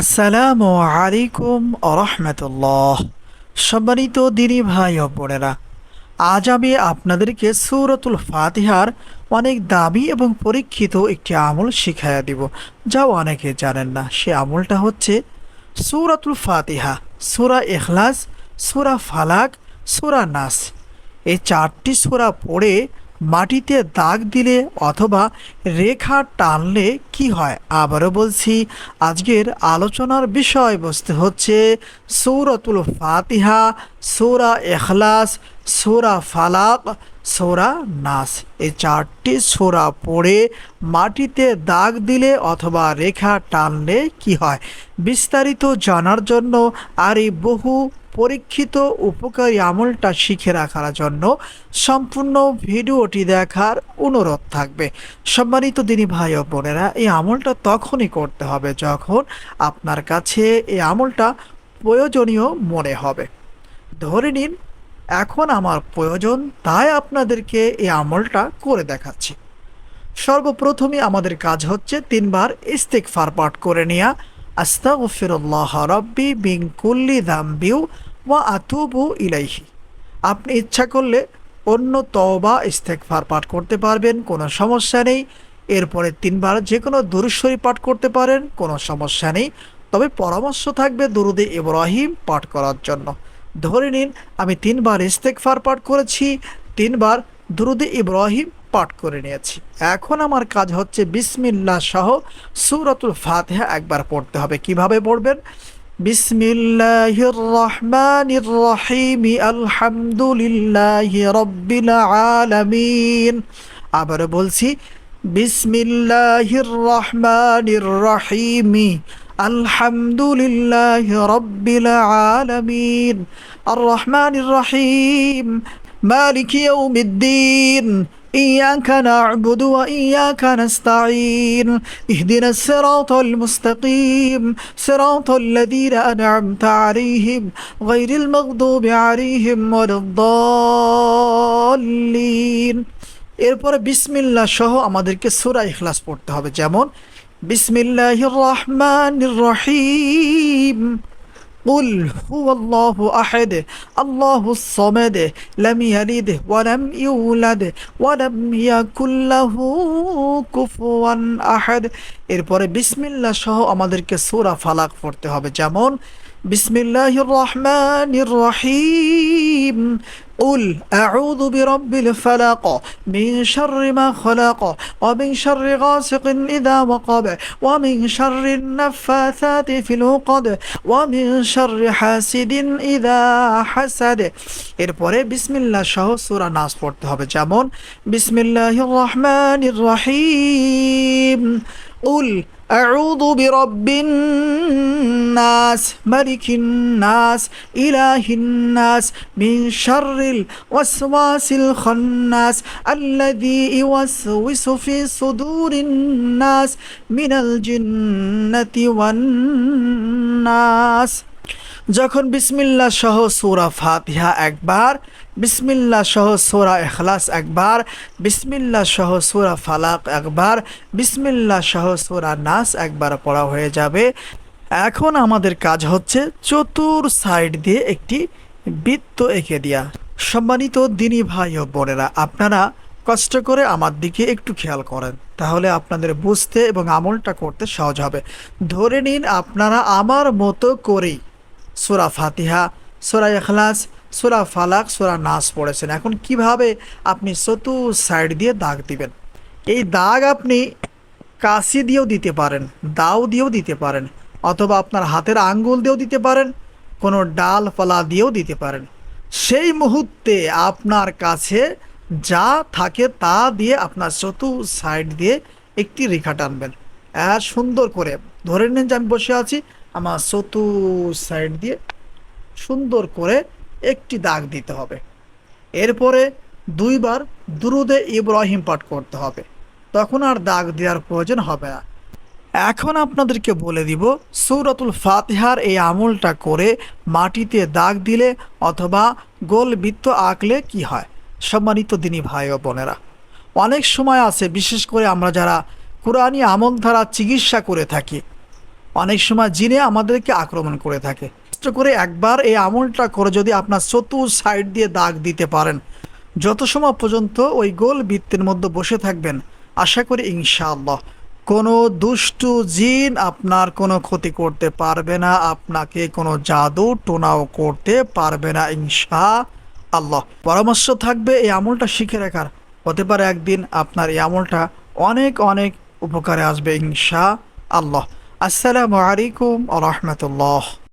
আসসালামু আলাইকুম আরহামতুল্লাহ সম্মানিত দিনী ভাই ও বোনেরা, আজ আমি আপনাদেরকে সূরাতুল ফাতিহার অনেক দামি এবং পরীক্ষিত একটি আমল শিখাইয়া দিব, যা অনেকে জানেন না। সে আমলটা হচ্ছে সূরাতুল ফাতিহা, সুরা এখলাস সুরা ফালাক, সুরা নাস। এই চারটি সুরা পড়ে মাটিতে দাগ দিলে অথবা রেখা টানলে কি হয়? আবারও বলছি, আজকের আলোচনার বিষয়বস্তু হচ্ছে সৌরতুল ফাতিহা, সৌরা এখলাস সৌরা ফালাক, সৌরা নাস। এই চারটি সোরা পড়ে মাটিতে দাগ দিলে অথবা রেখা টানলে কি হয়? বিস্তারিত জানার জন্য আর এই বহু পরীক্ষিত উপকারী আমলটা শিখে রাখার জন্য সম্পূর্ণ ভিডিওটি দেখার অনুরোধ থাকবে। সম্মানিত দিনী ভাই ও বোনেরা, এই আমলটা তখনই করতে হবে যখন আপনার কাছে এই আমলটা প্রয়োজনীয় মনে হবে। ধরে নিন, এখন আমার প্রয়োজন, তাই আপনাদেরকে এই আমলটা করে দেখাচ্ছি। সর্বপ্রথমে আমাদের কাজ হচ্ছে তিনবার ইস্তেকফার পাঠ করে নেওয়া আস্তাগফিরুল্লাহ রব্বি বিন কুল্লি দাম্বিউ ওয়া আতুবু ইলাইহি। আপনি ইচ্ছা করলে অন্য তওবা ইস্তেকফার পাঠ করতে পারবেন, কোনো সমস্যা নেই। এরপরে তিনবার যে কোনো দুরুশ্বরী পাঠ করতে পারেন, কোনো সমস্যা নেই। তবে পরামর্শ থাকবে দুরুদে ইব্রাহিম পাঠ করার জন্য। ধরে নিন, আমি তিনবার ইস্তেকফার পাঠ করেছি, তিনবার দুরুদে ইব্রাহিম পাঠ করে নিয়েছি। এখন আমার কাজ হচ্ছে বিসমিল্লাহ সহ সুরাতুল ফাতিহা একবার পড়তে হবে। কীভাবে পড়বেন? বিসমিল্লাহির রহমানির রহিম আলহামদুলিল্লাহি রব্বিল আলামিন আবার বলছি বিসমিল্লাহির রহমানির রহিম আলহামদুলিল্লাহি রব্বিল আলামিন আর রহমানির রহিম مالك يوم الدين إياك نعبد وإياك نستعين اهدنا الصراط المستقيم صراط الذين أنعمت عليهم غير المغضوب عليهم ولا الضالين এরপরে বিসমিল্লাহ সহ আমাদেরকে সূরা ইখলাস পড়তে হবে যেমন বিসমিল্লাহির রহমানির রহিম قل هو الله أحد الله الصمد لم يلد ولم يولد ولم يكن له كفوا أحد এরপরে বিসমিল্লাহ সহ আমাদেরকে সূরা ফালাক পড়তে হবে যেমন বিসমিল্লাহির রহমানির রহিম قل أعوذ برب الفلق من شر ما خلق ومن شر غاسق إذا وقب ومن شر النفاثات في العقد ومن شر حاسد إذا حسد এরপরে বিসমিল্লাহ সহ সূরা নাস পড়তে হবে যেমন বিসমিল্লাহির রহমানির রহিম قل أعوذ برب الناس ملك الناس إله الناس من شر الوسواس الخناس الذي يوسوس في صدور الناس من الجنة والناس যখন বিসমিল্লাহ সহ সূরা ফাতিহা একবার বিসমিল্লাহ সহ সোরা এখলাস একবার, বিসমিল্লাহ সহ সোরা ফালাক একবার, বিসমিল্লাহ সহ সোরা নাস একবার পড়া হয়ে যাবে। এখন আমাদের কাজ হচ্ছে চতুর সাইড দিয়ে একটি বৃত্ত এঁকে দেওয়া সম্মানিত দিনী ভাই ও বোনেরা, আপনারা কষ্ট করে আমার দিকে একটু খেয়াল করেন, তাহলে আপনাদের বুঝতে এবং আমলটা করতে সহজ হবে। ধরে নিন আপনারা আমার মতো করেই সোরা ফাতিহা, সোরা এখলাস সুরা ফালাক, সোরা নাস পড়েছেন। এখন কীভাবে আপনি চতু সাইড দিয়ে দাগ দিবেন? এই দাগ আপনি কাশি দিয়েও দিতে পারেন, দাও দিয়েও দিতে পারেন, অথবা আপনার হাতের আঙ্গুল দিয়েও দিতে পারেন, কোনো ডাল ফলা দিয়েও দিতে পারেন। সেই মুহূর্তে আপনার কাছে যা থাকে তা দিয়ে আপনার চতু সাইড দিয়ে একটি রেখা টানবেন। আর সুন্দর করে ধরে নিন যে আমি বসে আছি, আমার চতু সাইড দিয়ে সুন্দর করে একটি দাগ দিতে হবে। এরপরে দুইবার দুরুদে ইব্রাহিম পাঠ করতে হবে। তখন আর দাগ দেওয়ার প্রয়োজন হবে না। এখন আপনাদেরকে বলে দিব, সৌরাতুল ফাতিহার এই আমলটা করে মাটিতে দাগ দিলে অথবা গোল বৃত্ত আঁকলে কি হয়? সম্মানিত দিনী ভাই ও বোনেরা, অনেক সময় আছে, বিশেষ করে আমরা যারা কোরআনী আমল দ্বারা চিকিৎসা করে থাকি, অনেক সময় জিনে আমাদেরকে আক্রমণ করে থাকে। কষ্ট করে একবার এই আমলটা করে যদি আপনার চতুর সাইড দিয়ে দাগ দিতে পারেন। যত সময় পর্যন্ত ওই গোল বৃত্তের মধ্যে বসে থাকবেন, আশা করি ইনশাআল্লাহ কোনো দুষ্টু জিন আপনার কোনো ক্ষতি করতে পারবে না, আপনাকে কোনো জাদু টোনাও করতে পারবে না ইনশা আল্লাহ পরামর্শ থাকবে এই আমলটা শিখে রাখার। হতে পারে একদিন আপনার এই আমলটা অনেক অনেক উপকারে আসবে ইনশা আল্লাহ আসসালামু আলাইকুম আ রহমতুল্লাহ।